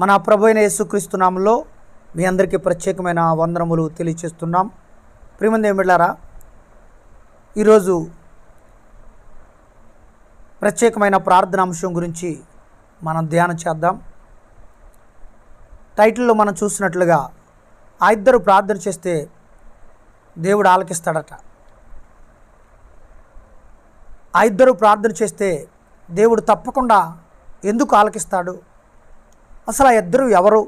మన ప్రభు అయిన యేసుక్రీస్తునామంలో మీ అందరికీ ప్రత్యేకమైన వందనములు తెలియచేస్తున్నాం. ప్రియమంది ఏమిళ్ళారా ఈరోజు ప్రత్యేకమైన ప్రార్థన అంశం గురించి మనం ధ్యానం చేద్దాం. టైటిల్లో మనం చూసినట్లుగా ఆ ఇద్దరు ప్రార్థన చేస్తే దేవుడు ఆలకిస్తాడట. ఆ ఇద్దరు ప్రార్థన చేస్తే దేవుడు తప్పకుండా ఎందుకు ఆలకిస్తాడు? అసలు ఆ ఇద్దరు ఎవరు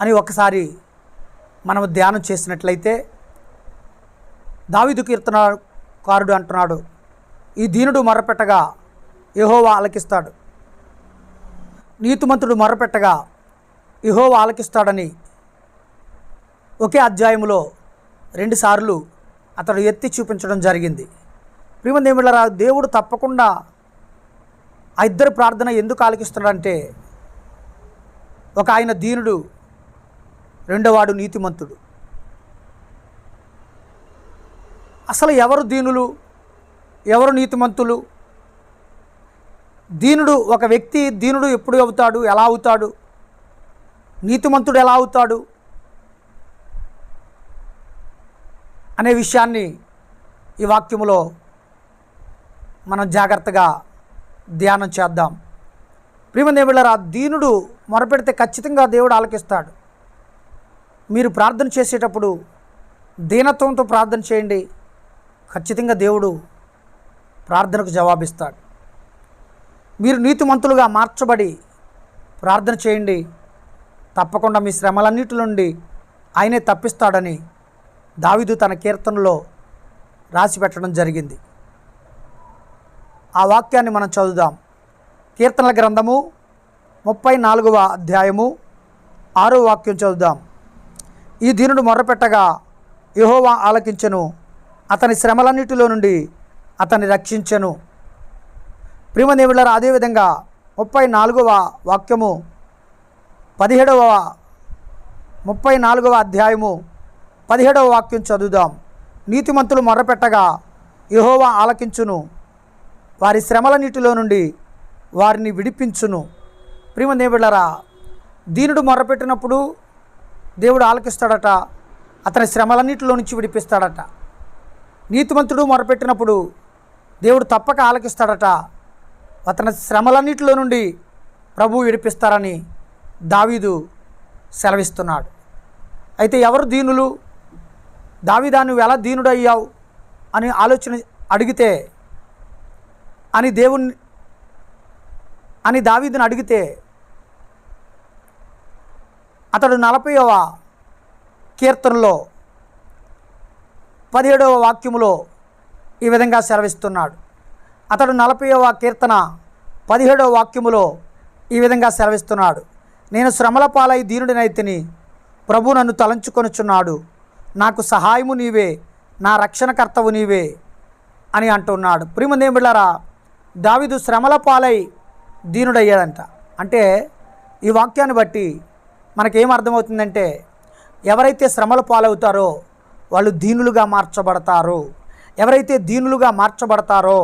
అని ఒకసారి మనం ధ్యానం చేసినట్లయితే దావిదు కీర్తనకారుడు అంటున్నాడు ఈ దీనుడు మొరపెట్టగా యహోవా ఆలకిస్తాడు. నీతిమంతుడు మొరపెట్టగా యహోవా ఆలకిస్తాడని ఒకే అధ్యాయంలో రెండుసార్లు అతడు ఎత్తి చూపించడం జరిగింది. ప్రియమందేమిళ్ళరా దేవుడు తప్పకుండా ఆ ఇద్దరు ప్రార్థన ఎందుకు ఆలకిస్తున్నాడంటే ఒక ఆయన దీనుడు రెండోవాడు నీతిమంతుడు. అసలు ఎవరు దీనులు? ఎవరు నీతిమంతులు? దీనుడు ఒక వ్యక్తి దీనుడు ఎప్పుడు అవుతాడు? ఎలా అవుతాడు? నీతిమంతుడు ఎలా అవుతాడు? అనే విషయాన్ని ఈ వాక్యములో మనం జాగ్రత్తగా ధ్యానం చేద్దాం. ప్రియమదేవుళ్ళరా దీనుడు మొరపెడితే ఖచ్చితంగా దేవుడు ఆలకిస్తాడు. మీరు ప్రార్థన చేసేటప్పుడు దీనత్వంతో ప్రార్థన చేయండి. ఖచ్చితంగా దేవుడు ప్రార్థనకు జవాబిస్తాడు. మీరు నీతిమంతులుగా మార్చబడి ప్రార్థన చేయండి. తప్పకుండా మీ శ్రమలన్నిటి నుండి ఆయనే తప్పిస్తాడని దావిదు తన కీర్తనలో రాసి పెట్టడం జరిగింది. ఆ వాక్యాన్ని మనం చదువుదాం. కీర్తనల గ్రంథము ముప్పై నాలుగవ అధ్యాయము ఆరో వాక్యం చదువుదాం. ఈ దీనుడు మొర్రపెట్టగా యహోవా ఆలకించెను అతని శ్రమలన్నిటిలో నుండి అతన్ని రక్షించెను. ప్రియమదేవులరా అదేవిధంగా ముప్పై నాలుగవ వాక్యము పదిహేడవ ముప్పై నాలుగవ అధ్యాయము పదిహేడవ వాక్యం చదువుదాం. నీతిమంతులు మొర్రపెట్టగా యహోవా ఆలకించును వారి శ్రమలన్నిటిలో నుండి వారిని విడిపించును. ప్రియమదేవులరా దీనుడు మొర్రపెట్టినప్పుడు దేవుడు ఆలకిస్తాడట అతని శ్రమలన్నిటిలో నుంచి విడిపిస్తాడట. నీతిమంతుడు మొరపెట్టినప్పుడు దేవుడు తప్పక ఆలకిస్తాడట అతని శ్రమలన్నిటిలో నుండి ప్రభు విడిపిస్తారని దావీదు సెలవిస్తున్నాడు. అయితే ఎవరు దీనులు? దావీదా నువ్వు ఎలా దీనుడు అయ్యావు అని ఆలోచన అడిగితే అని దేవుణ్ణి అని దావీదును అడిగితే అతడు నలభైవ కీర్తనలో పదిహేడవ వాక్యములో ఈ విధంగా సెలవిస్తున్నాడు. అతడు నలభైవ కీర్తన పదిహేడవ వాక్యములో ఈ విధంగా సెలవిస్తున్నాడు. నేను శ్రమల పాలై దీనుడినైతిని ప్రభు నన్ను తలంచుకొనుచున్నాడు. నాకు సహాయము నీవే నా రక్షణకర్తవు నీవే అని అంటున్నాడు. ప్రియమందేమిళ్ళరా దావిదు శ్రమల పాలై దీనుడయ్యాడంట. అంటే ఈ వాక్యాన్ని బట్టి మనకేం అర్థమవుతుందంటే ఎవరైతే శ్రమల పాలవుతారో వాళ్ళు దీనులుగా మార్చబడతారు. ఎవరైతే దీనులుగా మార్చబడతారో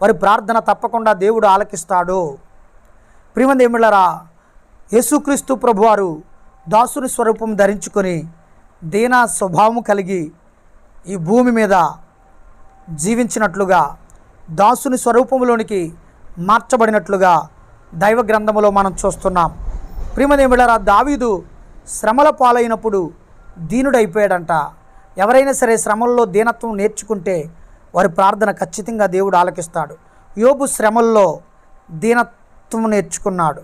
వారి ప్రార్థన తప్పకుండా దేవుడు ఆలకిస్తాడు. ప్రియమంది ఏమిళ్ళరా యేసుక్రీస్తు ప్రభువారు దాసుని స్వరూపం ధరించుకొని దీనా స్వభావం కలిగి ఈ భూమి మీద జీవించినట్లుగా దాసుని స్వరూపంలోనికి మార్చబడినట్లుగా దైవ గ్రంథములో మనం చూస్తున్నాం. ప్రియమదేమిళ్ళరా దావీదు శ్రమల పాలైనప్పుడు దీనుడైపోయాడంట. ఎవరైనా సరే శ్రమల్లో దీనత్వం నేర్చుకుంటే వారి ప్రార్థన ఖచ్చితంగా దేవుడు ఆలకిస్తాడు. యోబు శ్రమల్లో దీనత్వం నేర్చుకున్నాడు.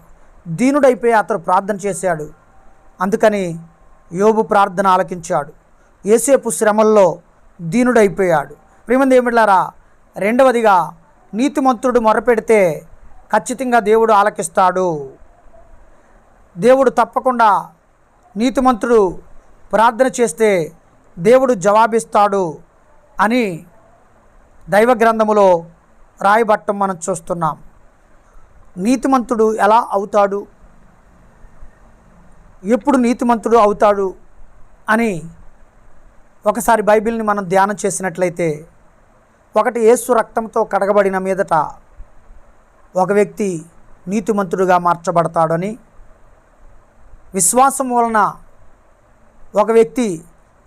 దీనుడైపోయి అతడు ప్రార్థన చేశాడు. అందుకని యోబు ప్రార్థన ఆలకించాడు. ఏసేపు శ్రమల్లో దీనుడైపోయాడు. ప్రియమంది ఏమిళ్ళారా రెండవదిగా నీతిమంతుడు మొరపెడితే ఖచ్చితంగా దేవుడు ఆలకిస్తాడు. దేవుడు తప్పకుండా నీతిమంతుడు ప్రార్థన చేస్తే దేవుడు జవాబిస్తాడు అని దైవ గ్రంథములో రాయబట్టం మనం చూస్తున్నాం. నీతిమంతుడు ఎలా అవుతాడు? ఎప్పుడు నీతిమంతుడు అవుతాడు? అని ఒకసారి బైబిల్ని మనం ధ్యానం చేసినట్లయితే ఒకటి యేసు రక్తంతో కడగబడిన మీదట ఒక వ్యక్తి నీతిమంతుడుగా మార్చబడతాడని విశ్వాసం వలన ఒక వ్యక్తి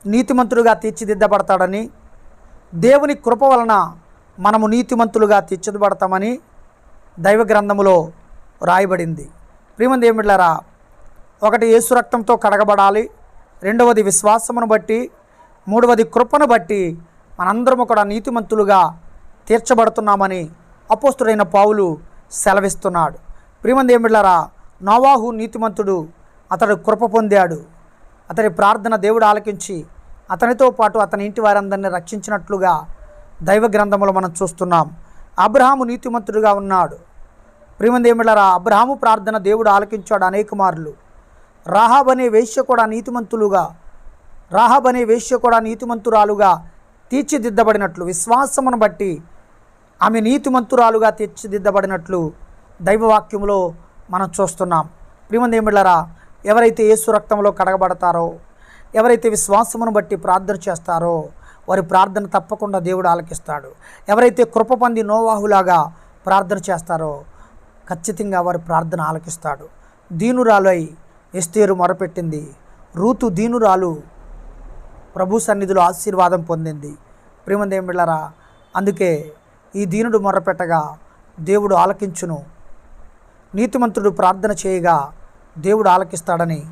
నీతిమంతుడుగా తీర్చిదిద్దబడతాడని దేవుని కృప వలన మనము నీతిమంతులుగా తీర్చిదిద్దబడతామని దైవ గ్రంథములో రాయబడింది. ప్రియమంది ఏమిళ్ళరా ఒకటి యేసు రక్తంతో కడగబడాలి రెండవది విశ్వాసమును బట్టి మూడవది కృపను బట్టి మనందరము కూడా నీతిమంతులుగా తీర్చబడుతున్నామని అపోస్తుడైన పావులు సెలవిస్తున్నాడు. ప్రియమంది ఏమిళ్ళారా నోవాహు నీతిమంతుడు అతడు కృప పొందాడు. అతడి ప్రార్థన దేవుడు ఆలకించి అతనితో పాటు అతని ఇంటి వారందరిని రక్షించినట్లుగా దైవ గ్రంథములో మనం చూస్తున్నాం. అబ్రహాము నీతిమంతుడుగా ఉన్నాడు. ప్రియమంది ఏమిళ్ళారా అబ్రహాము ప్రార్థన దేవుడు ఆలకించాడు అనేక మార్లు. రాహాబ్ అనే వేశ్య కూడా నీతిమంతులుగా రాహాబ్ అనే వేశ్య కూడా నీతిమంతురాలుగా తీర్చిదిద్దబడినట్లు విశ్వాసమును బట్టి ఆమె నీతిమంతురాలుగా తీర్చిదిద్దబడినట్లు దైవవాక్యంలో మనం చూస్తున్నాం. ప్రియమందేమిళ్ళరా ఎవరైతే యేసు రక్తంలో కడగబడతారో ఎవరైతే విశ్వాసమును బట్టి ప్రార్థన చేస్తారో వారి ప్రార్థన తప్పకుండా దేవుడు ఆలకిస్తాడు. ఎవరైతే కృప పొంది నోవాహులాగా ప్రార్థన చేస్తారో ఖచ్చితంగా వారి ప్రార్థన ఆలకిస్తాడు. దీనురాలై ఎస్తేరు మొరపెట్టింది. రూతు దీనురాలు ప్రభు సన్నిధిలో ఆశీర్వాదం పొందింది. ప్రేమందేం బిళ్ళరా అందుకే ఈ దీనుడు మొర్రపెట్టగా దేవుడు ఆలకించును. నీతిమంతుడు ప్రార్థన చేయగా దేవుడు ఆలకిస్తాడని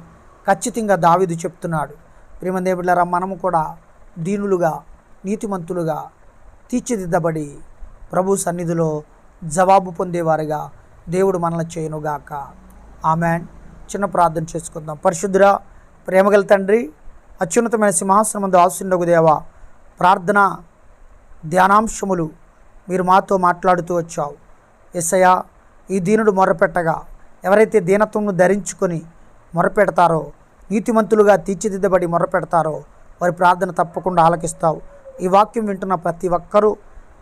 ఖచ్చితంగా దావీదు చెప్తున్నాడు. ప్రేమందేం మనము కూడా దీనులుగా నీతిమంతులుగా తీర్చిదిద్దబడి ప్రభు సన్నిధిలో జవాబు పొందేవారుగా దేవుడు మనల్ని చేయనుగాక. ఆమెన్. చిన్న ప్రార్థన చేసుకుందాం. పరిశుద్ధురా ప్రేమగల తండ్రి అత్యున్నతమైన సింహాసనం ముందు దేవ ప్రార్థన ధ్యానాంశములు మీరు మాతో మాట్లాడుతూ వచ్చావు. ఎస్సయ ఈ దీనుడు మొరపెట్టగా ఎవరైతే దీనత్వమును ధరించుకొని మొరపెడతారో నీతిమంతులుగా తీర్చిదిద్దబడి మొరపెడతారో వారి ప్రార్థన తప్పకుండా ఆలకిస్తావు. ఈ వాక్యం వింటున్న ప్రతి ఒక్కరూ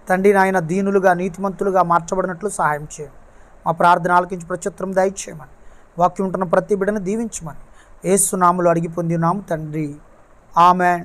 తండ్రి నాయన దీనులుగా నీతిమంతులుగా మార్చబడినట్లు సహాయం చేయండి. మా ప్రార్థన ఆలకించి ప్రత్యుత్తరం దయచేయమని వాక్యం ఉంటున్న ప్రతి బిడ్డను దీవించమని ఏసునాములు అడిగి పొందినాము తండ్రి. ఆమెన్